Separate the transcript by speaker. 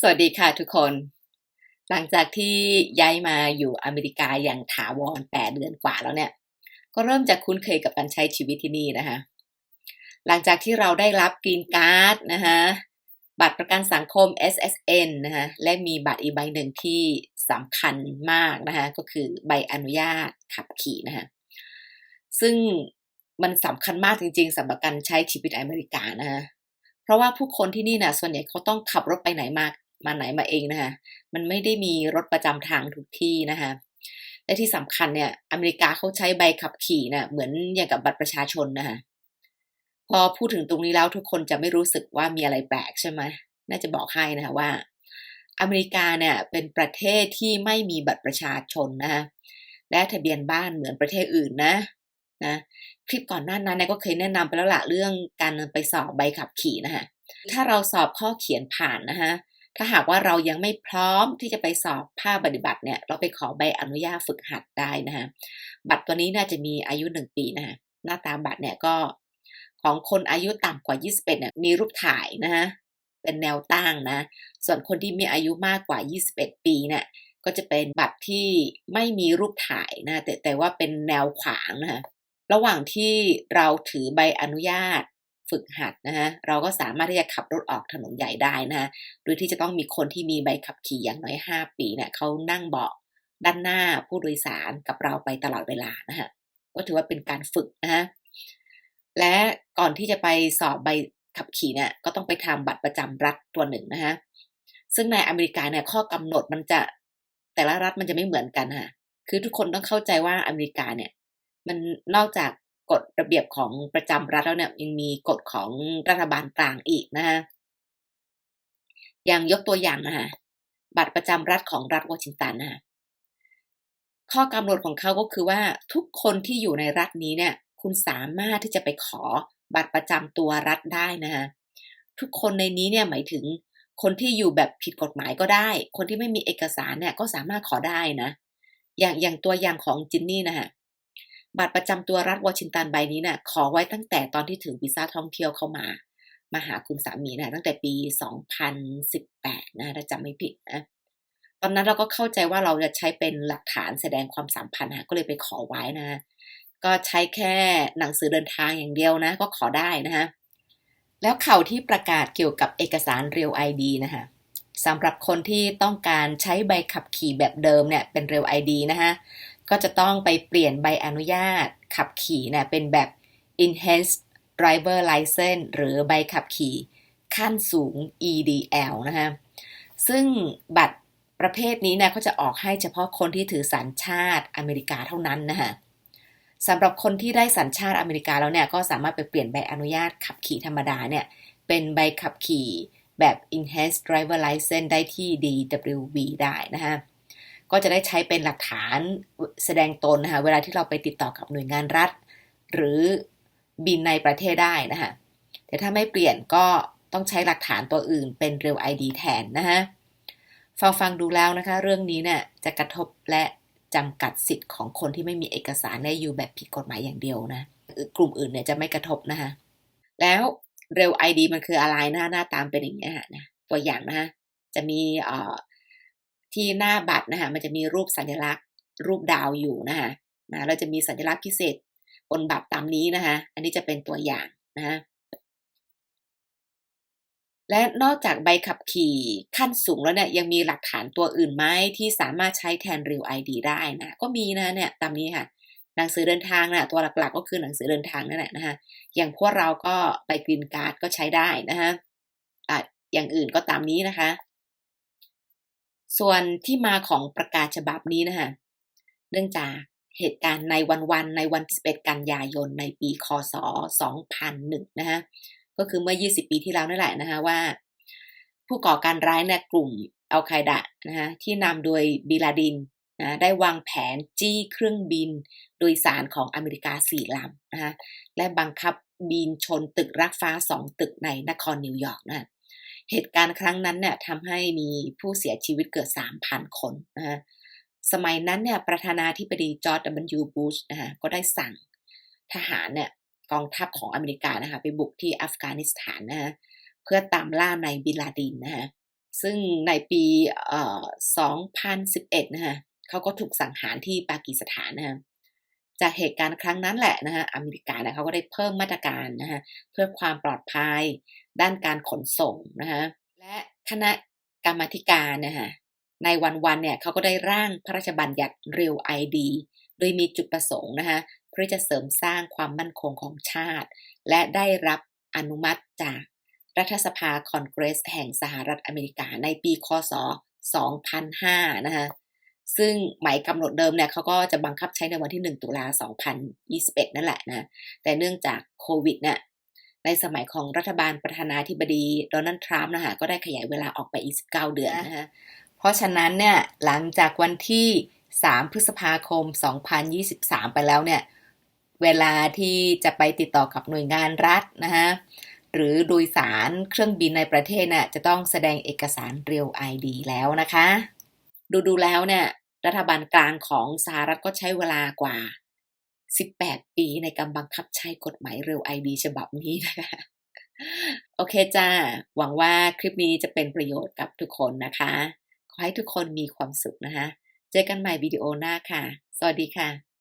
Speaker 1: สวัสดีค่ะทุกคน หลังจากที่ย้ายมาอยู่อเมริกาอย่างถาวรแปดเดือนกว่าแล้วเนี่ย ก็เริ่มจะคุ้นเคยกับการใช้ชีวิตที่นี่นะคะ หลังจากที่เราได้รับกรีนการ์ดนะคะบัตรประกันสังคม SSN นะคะและมีบัตรอีกใบหนึ่งที่สำคัญมากนะคะก็คือใบอนุญาตขับขี่นะคะซึ่งมันสำคัญมากจริงๆสำหรับการใช้ชีวิตอเมริกานะคะ เพราะว่าผู้คนที่นี่นะส่วนใหญ่เขาต้องขับรถไปไหนมามาไหนมาเองนะคะมันไม่ได้มีรถประจำทางทุกที่นะคะและที่สำคัญเนี่ยอเมริกาเขาใช้ใบขับขี่นะเหมือนอย่างกับบัตรประชาชนนะคะพอพูดถึงตรงนี้แล้วทุกคนจะไม่รู้สึกว่ามีอะไรแปลกใช่ไหมน่าจะบอกให้นะคะว่า อเมริกาเนี่ยเป็นประเทศที่ไม่มีบัตรประชาชนนะคะและทะเบียนบ้านเหมือนประเทศอื่นนะ นะคลิปก่อนหน้านั้นก็เคยแนะนำไปแล้วละเรื่องการไปสอบใบขับขี่นะคะถ้าเราสอบข้อเขียนผ่านนะคะถ้าหากว่าเรายังไม่พร้อมที่จะไปสอบภาคปฏิบัติเนี่ย เราไปขอใบอนุญาตฝึกหัดได้นะคะบัตรตัวนี้น่าจะมีอายุหนึ่งปีนะคะหน้าตาบัตรเนี่ยก็ของคนอายุต่ำกว่า 21เนี่ยมีรูปถ่ายนะคะเป็นแนวตั้งนะ ส่วนคนที่มีอายุมากกว่า 21 ปีเนี่ยก็จะเป็นบัตรที่ไม่มีรูปถ่ายนะแต่แต่ว่าเป็นแนวขวางนะคะ ระหว่างที่เราถือใบอนุญาตฝึกหัดนะฮะเราก็สามารถที่จะขับรถออกถนนใหญ่ได้นะฮะโดยที่จะต้องมีคนที่มีใบขับขี่อย่างน้อย 5 ปีเนี่ยเขานั่งเบาะด้านหน้าผู้โดยสารกับเราไปตลอดเวลานะฮะก็ถือว่าเป็นการฝึกนะฮะและก่อนที่จะไปสอบใบขับขี่เนี่ยก็ต้องไปทำบัตรประจำรัฐตัวหนึ่งนะฮะซึ่งในอเมริกาเนี่ยข้อกำหนดมันจะแต่ละรัฐมันจะไม่เหมือนกันค่ะคือทุกคนต้องเข้าใจว่าอเมริกาเนี่ย มันนอกจากกฎระเบียบของประจำรัฐแล้วเนี่ยยังมีกฎของรัฐบาลกลางอีกนะฮะอย่างยกตัวอย่างนะฮะบัตรประจำรัฐของรัฐวอชิงตันนะะข้อกำหนดของเขาก็คือว่าทุกคนที่อยู่ในรัฐนี้เนี่ย คุณสามารถที่จะไปขอบัตรประจำตัวรัฐได้นะฮะทุกคนในนี้เนี่ยหมายถึงคนที่อยู่แบบผิดกฎหมายก็ได้ คนที่ไม่มีเอกสารเนี่ยก็สามารถขอได้นะ อย่างอย่างตัวอย่างของจินนี่นะฮะ บัตรประจำตัวรัฐวอชิงตันใบนี้นะ่ะขอไว้ตั้งแต่ตอนที่ถือวีซ่าท่องเที่ยวเข้ามา มาหาคุณสามีนะตั้งแต่ปี 2018 นะถ้าจำไม่ผิดนะตอนนั้นเราก็เข้าใจว่าเราจะใช้เป็นหลักฐานแสดงความสัมพันธ์นะก็เลยไปขอไว้นะ ก็ใช้แค่หนังสือเดินทางอย่างเดียวนะ ก็ขอได้นะฮะแล้วข่าวที่ประกาศเกี่ยวกับเอกสารเรียวไอดีนะคะสำหรับคนที่ต้องการใช้ใบขับขี่แบบเดิมเนี่ยเป็นเรียวไอดีนะคะ ก็จะต้องไปเปลี่ยนใบอนุญาตขับขี่นะเป็นแบบ enhanced driver license หรือใบขับขี่ขั้นสูง EDL นะคะซึ่งบัตรประเภทนี้นะเขาจะออกให้เฉพาะคนที่ถือสัญชาติอเมริกาเท่านั้นนะคะสำหรับคนที่ได้สัญชาติอเมริกาแล้วเนี่ยก็สามารถไปเปลี่ยนใบอนุญาตขับขี่ธรรมดาเนี่ยเป็นใบขับขี่แบบ enhanced driver license ได้ที่ DWV ได้นะคะ ก็จะได้ใช้เป็นหลักฐานแสดงตนนะคะเวลาที่เราไปติดต่อกับหน่วยงานรัฐ หรือบินในประเทศได้นะคะแต่ถ้าไม่เปลี่ยนก็ต้องใช้หลักฐานตัวอื่นเป็นเร a ว ID แทนนะคะฟังฟังดูแล้วนะคะ เรื่องนี้เนี่ยจะกระทบและจำกัดสิทธิ์ของคนที่ไม่มีเอกสารได้อยู่แบบผิดกฎหมายอย่างเดียวนะกลุ่มอื่นเนี่ยจะไม่กระทบนะคะแล้วเร็ว ID มันคืออะไรหน้าหน้าตามเป็นอย่างนี้นะตัวอย่างนะคะจะมีเอ่อ ที่หน้าบัตรนะคะมันจะมีรูปสัญลักษณ์ รูปดาวอยู่นะคะนะเราจะมีสัญลักษณ์พิเศษบนบัตรตามนี้นะคะ อันนี้จะเป็นตัวอย่างนะะและนอกจากใบขับขี่ขั้นสูงแล้วเนี่ยยังมีหลักฐานตัวอื่นไหมที่สามารถใช้แทน Real ID ได้นะ ก็มีนะเนี่ยตามนี้ค่ะ หนังสือเดินทางนะตัวหลักๆ ก็คือหนังสือเดินทางนั่นแหละนะคะอย่างพวกเราก็ไปกรีนการ์ดก็ใช้ได้นะคะอะอย่างอื่นก็ตามนี้นะคะ ส่วนที่มาของประกาศฉบับนี้นะคะเนื่องจากเหตุการณ์ในวันวันในวันที่11กันยายนในปีคศ 2001 นะคะก็คือเมื่อ 20 ปีที่แล้วนั่นแหละนะคะว่า ผู้ก่อการร้ายเนี่ยกลุ่มอัลไคดะนะคะที่นำโดยบิลาดินนะได้วางแผนจี้เครื่องบินโดยสารของอเมริกาสี่ลำนะคะและบังคับบินชนตึกรักฟ้าสองตึกในนครนิวยอร์กนะ เหตุการณ์ครั้งนั้นเนี่ยทำให้มีผู้เสียชีวิตเกือบ3,000 คนนะฮะสมัยนั้นเนี่ยประธานาธิบดีจอร์จดับเบิลยูบูชนะฮะก็ได้สั่งทหารเนี่ยกองทัพของอเมริกานะคะไปบุกที่อัฟกานิสถานนะฮะเพื่อตามล่าในบิลาดินนะฮะซึ่งในปีเอ่อ2011 นะคะเขาก็ถูกสังหารที่ปากีสถานนะคะ จากเหตุการณ์ครั้งนั้นแหละนะคะอเมริกาเนี่ยเขาก็ได้เพิ่มมาตรการนะคะเพื่อความปลอดภัยด้านการขนส่งนะคะและคณะกรรมธิการนะคะในวันๆเนี่ยเขาก็ได้ร่างพระราชบัญญัติเรียวไอดีโดยมีจุดประสงค์นะคะเพื่อจะเสริมสร้างความมั่นคงของชาติ และได้รับอนุมัติจากรัฐสภาคอนเกรสแห่งสหรัฐอเมริกาในปีคศ 2005 นะคะ ซึ่งหมายกำหนดเดิมเนี่ยเขาก็จะบังคับใช้ในวันที่ 1 ตุลา2021 นั่นแหละนะ แต่เนื่องจากโควิดเนี่ยในสมัยของรัฐบาลประธานาธิบดีโดนัลด์ทรัมป์นะคะก็ได้ขยายเวลาออกไปอีก 19 เดือนนะคะเพราะฉะนั้นเนี่ยหลังจากวันที่ 3 พฤษภาคม 2023 ไปแล้วเนี่ยเวลาที่จะไปติดต่อกับหน่วยงานรัฐนะคะหรือโดยสารเครื่องบินในประเทศน่ะจะต้องแสดงเอกสารเรียว ID แล้วนะคะ ดูดูแล้วเนี่ยรัฐบาลกลางของสหรัฐก็ใช้เวลากว่า 18 ปีในการบังคับใช้กฎหมายเรียว ID ฉบับนี้นะคะโอเคจ้า หวังว่าคลิปนี้จะเป็นประโยชน์กับทุกคนนะคะ ขอให้ทุกคนมีความสุขนะคะ เจอกันใหม่วิดีโอหน้าค่ะ สวัสดีค่ะ